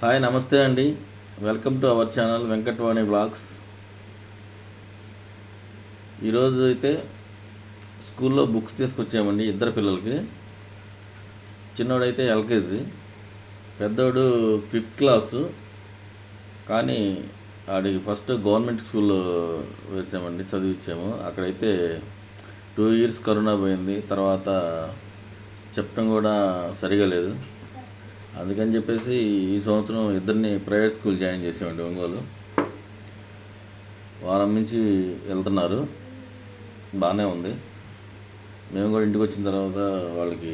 Hi నమస్తే అండి. Welcome to our channel Venkatavani blogs ఈరోజు అయితే స్కూల్లో బుక్స్ తీసుకొచ్చామండి ఇద్దరు పిల్లలకి. చిన్నోడైతే ఎల్కేజీ పెద్దోడు ఫిఫ్త్ క్లాసు. కానీ ఆడికి ఫస్ట్ గవర్నమెంట్ స్కూల్లో వేసామండి చదివించాము అక్కడైతే టూ ఇయర్స్ కరోనా పోయింది తర్వాత చెప్పడం కూడా సరిగా లేదు. అందుకని చెప్పేసి ఈ సంవత్సరం ఇద్దరిని ప్రైవేట్ స్కూల్ జాయిన్ చేసామండి ఒంగోలు. వారం నుంచి వెళ్తున్నారు. బాగానే ఉంది. మేము కూడా ఇంటికి వచ్చిన తర్వాత వాళ్ళకి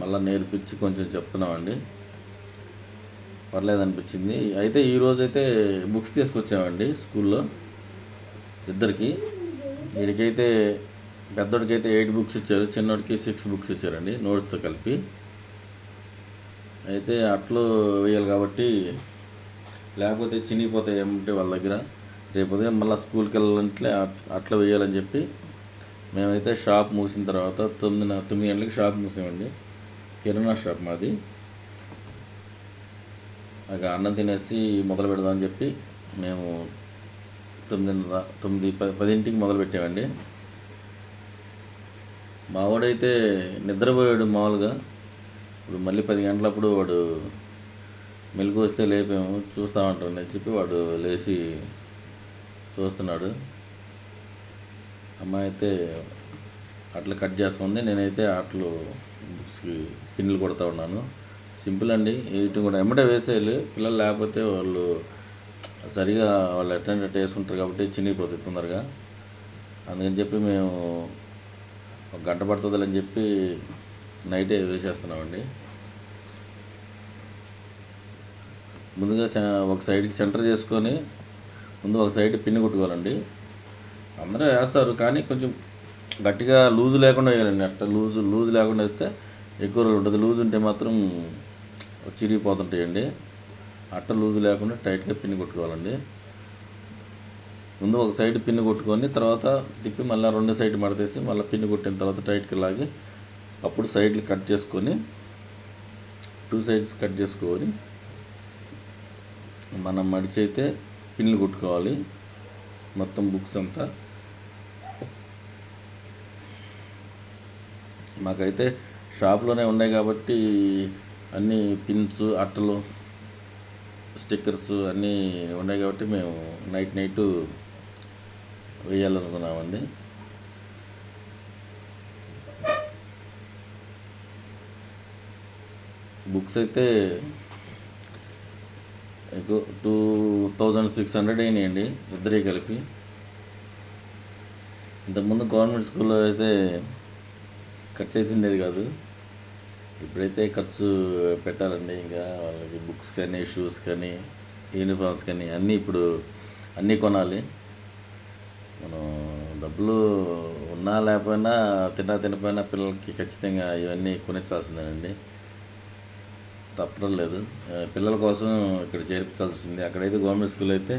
మళ్ళీ నేర్పించి కొంచెం చెప్తున్నామండి. పర్లేదు అనిపించింది. అయితే ఈరోజు అయితే బుక్స్ తీసుకొచ్చామండి స్కూల్లో ఇద్దరికి. వీడికైతే పెద్దోడికైతే ఎయిట్ బుక్స్ ఇచ్చారు చిన్నోడికి సిక్స్ బుక్స్ ఇచ్చారండి నోట్స్తో కలిపి. అయితే అట్లు వేయాలి కాబట్టి లేకపోతే చినిగిపోతాయి ఏమంటే వాళ్ళ దగ్గర? రేపు ఉదయం మళ్ళీ స్కూల్కి వెళ్ళాలంటే అట్- అట్లా వేయాలని చెప్పి మేమైతే షాప్ మూసిన తర్వాత తొమ్మిది తొమ్మిది గంటలకి షాప్ మూసామండి. కిరాణా షాప్ మాది. ఇక అన్నం తినేసి మొదలు పెడదామని చెప్పి మేము తొమ్మిదిన్నర తొమ్మిది పది పదింటికి మొదలు పెట్టామండి. మావాడైతే నిద్రపోయాడు మామూలుగా. ఇప్పుడు మళ్ళీ పది గంటలప్పుడు వాడు మెలకు వస్తే లేపాము చూస్తా ఉంటాను అని చెప్పి వాడు లేచి చూస్తున్నాడు. అమ్మాయి అయితే అట్లా కట్ చేస్తుంది నేనైతే అట్లు బుక్స్కి పిన్నులు కొడతా ఉన్నాను. సింపుల్ అండి. వీటిని కూడా ఎమ్మటే వేసేయాలి. పిల్లలు లేకపోతే వాళ్ళు సరిగా వాళ్ళు అటెండ్ వేసుకుంటారు కాబట్టి చినిగిపోతుంది తొందరగా. అందుకని చెప్పి మేము ఒక గంట పడుతుందని చెప్పి నైటే వేసేస్తున్నామండి ముందుగా ఒక సైడ్కి సెంటర్ చేసుకొని ముందు ఒక సైడ్ పిన్ కొట్టుకోవాలండి. అందరూ వేస్తారు కానీ కొంచెం గట్టిగా లూజు లేకుండా వేయాలండి. అట్ట లూజు లూజ్ లేకుండా వేస్తే ఎక్కువ రోజులు ఉంటుంది. లూజ్ ఉంటే మాత్రం చిరిగిపోతుంటాయండి. అట్ట లూజు లేకుండా టైట్గా పిన్ కొట్టుకోవాలండి. ముందు ఒక సైడ్ పిన్ కొట్టుకొని తర్వాత తిప్పి మళ్ళీ రెండు సైడ్ మడతేసి మళ్ళీ పిన్ కొట్టిన తర్వాత టైట్కి లాగి అప్పుడు సైడ్లు కట్ చేసుకొని టూ సైడ్స్ కట్ చేసుకొని మనం మడిచి అయితే పిన్లు కొట్టుకోవాలి. మొత్తం బుక్స్ అంతా. మాకైతే షాప్లోనే ఉన్నాయి కాబట్టి అన్ని పిన్స్ అట్టలు స్టిక్కర్స్ అన్నీ ఉన్నాయి కాబట్టి మేము నైట్ నైట్ వేయాలనుకున్నామండి. బుక్స్ అయితే టూ థౌజండ్ సిక్స్ హండ్రెడ్ అయినాయండి ఇద్దరే కలిపి. ఇంతకుముందు గవర్నమెంట్ స్కూల్లో అయితే ఖర్చు అవుతుండేది ఉండేది కాదు. ఇప్పుడైతే ఖర్చు పెట్టాలండి ఇంకా వాళ్ళకి బుక్స్ కానీ షూస్ కానీ యూనిఫామ్స్ కానీ అన్నీ ఇప్పుడు అన్నీ కొనాలి. మనం డబ్బులు ఉన్నా లేకపోయినా తిన్నా తినపోయినా పిల్లలకి ఖచ్చితంగా ఇవన్నీ కొనిచ్చాల్సిందేనండి. తప్పడం లేదు. పిల్లల కోసం ఇక్కడ చేర్పించాల్సింది. అక్కడైతే గవర్నమెంట్ స్కూల్ అయితే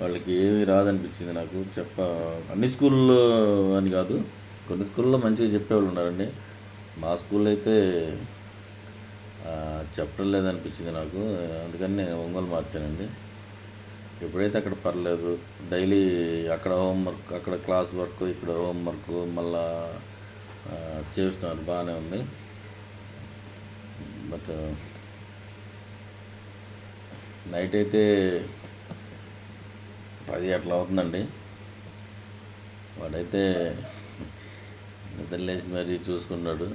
వాళ్ళకి ఏమీ రాదనిపించింది నాకు. చెప్ప అన్ని స్కూల్లో అని కాదు కొన్ని స్కూల్లో మంచిగా చెప్పేవాళ్ళు ఉన్నారండి. మా స్కూల్లో అయితే చెప్పడం లేదనిపించింది నాకు. అందుకని నేను ఒంగోలు మార్చానండి. ఎప్పుడైతే అక్కడ పర్లేదు డైలీ అక్కడ హోంవర్క్ అక్కడ క్లాస్ వర్క్ ఇక్కడ హోంవర్క్ మళ్ళా చేస్తున్నారు బాగానే ఉంది. బట్ నైట్ అయితే పది అట్లా అవుతుందండి. వాడైతే నిద్ర లేచి మరీ చూసుకున్నాడు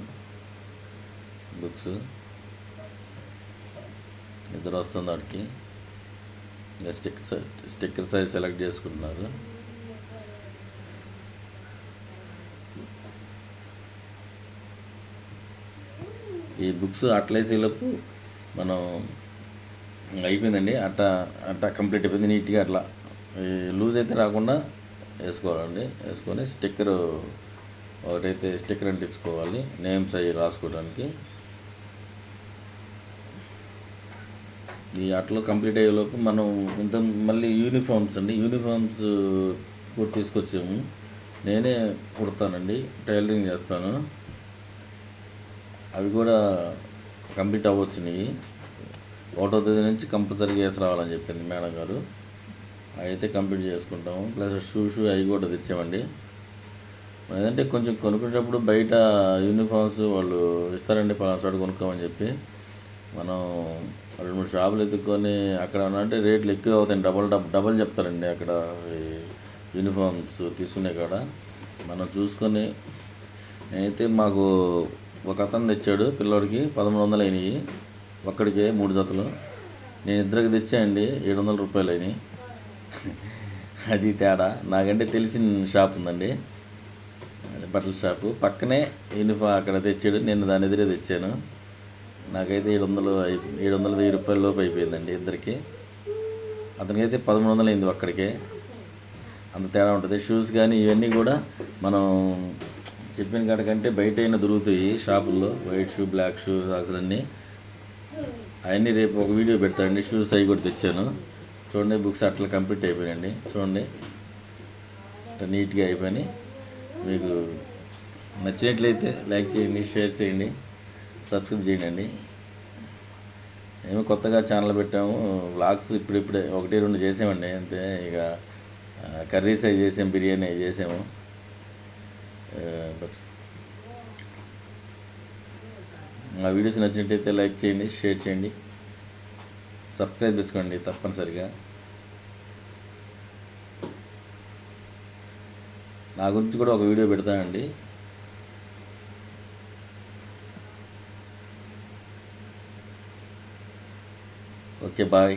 బుక్స్. నిద్ర వస్తుంది వాడికి. ఇంకా స్టిక్ స్టిక్కర్ సైజ్ సెలెక్ట్ చేసుకుంటున్నారు. ఈ బుక్స్ అట్లేసేలోపు మనం అయిపోయిందండి. అట్ట అట్ట కంప్లీట్ అయిపోయింది నీట్గా అట్లా. ఈ లూజ్ అయితే రాకుండా వేసుకోవాలండి. వేసుకొని స్టిక్కర్ ఒకటైతే స్టిక్కర్ అంటించుకోవాలి నేమ్స్ అవి రాసుకోవడానికి. ఈ అట్లు కంప్లీట్ అయ్యేలోపు మనం ఇంత మళ్ళీ యూనిఫామ్స్ అండి. యూనిఫామ్స్ కూడా తీసుకొచ్చాము. నేనే కుడతానండి. టైలరింగ్ చేస్తాను. అవి కూడా కంప్లీట్ అవ్వచ్చినాయి. ఒకటో తేదీ నుంచి కంపల్సరీగా వేసి రావాలని చెప్పింది మేడం గారు. అయితే కంప్లీట్ చేసుకుంటాము. ప్లస్ షూ షూ అవి కూడా తెచ్చామండి ఏదంటే కొంచెం కొనుక్కునేటప్పుడు బయట యూనిఫామ్స్ వాళ్ళు ఇస్తారండి పలానా చోట కొనుక్కోమని చెప్పి. మనం రెండు మూడు షాపులు ఎత్తుక్కొని అక్కడ అంటే రేట్లు ఎక్కువ అవుతాయి. డబల్ డబ్ డబల్ చెప్తారండి అక్కడ యూనిఫామ్స్ తీసుకునే కాడ. మనం చూసుకొని అయితే మాకు ఒక అతను తెచ్చాడు పిల్లోడికి పదమూడు వందలు అయినాయి. ఒక్కడికే మూడు జతలు. నేను ఇద్దరికి తెచ్చాయండి ఏడు వందల రూపాయలు అయినాయి అది తేడా. నాకంటే తెలిసిన షాప్ ఉందండి. బట్టల షాపు. పక్కనే యూనిఫామ్ అక్కడ తెచ్చాడు నేను దాని ఎదురే తెచ్చాను. నాకైతే ఏడు వందలు అయి ఏడు వందల వెయ్యి రూపాయల లోపు అయిపోయిందండి ఇద్దరికి. అతనికైతే పదమూడు వందలు అయింది ఒక్కడికే. అంత తేడా ఉంటుంది. షూస్ కానీ ఇవన్నీ కూడా మనం చెప్పిన కాడకంటే బయట అయినా దొరుకుతాయి షాపుల్లో. వైట్ షూ బ్లాక్ షూ అసలు అన్నీ అవన్నీ రేపు ఒక వీడియో పెడతానండి. షూస్ అవి కూడా తెచ్చాను. చూడండి బుక్స్ అట్లా కంప్లీట్ అయిపోయాయండి చూడండి. అట్లా నీట్గా అయిపోయి మీకు నచ్చినట్లయితే లైక్ చేయండి షేర్ చేయండి సబ్స్క్రైబ్ చేయండి. మేము కొత్తగా ఛానల్ పెట్టాము. వ్లాగ్స్ ఇప్పుడిప్పుడే ఒకటి రెండు చేసామండి. అంతే ఇక కర్రీస్ అవి చేసాం బిర్యానీ అవి చేసాము. బట్ మా వీడియోస్ నచ్చినట్టయితే లైక్ చేయండి షేర్ చేయండి. సబ్స్క్రైబ్ చేసుకోండి తప్పనిసరిగా. నా గురించి కూడా ఒక వీడియో పెడతానండి. Okay bye.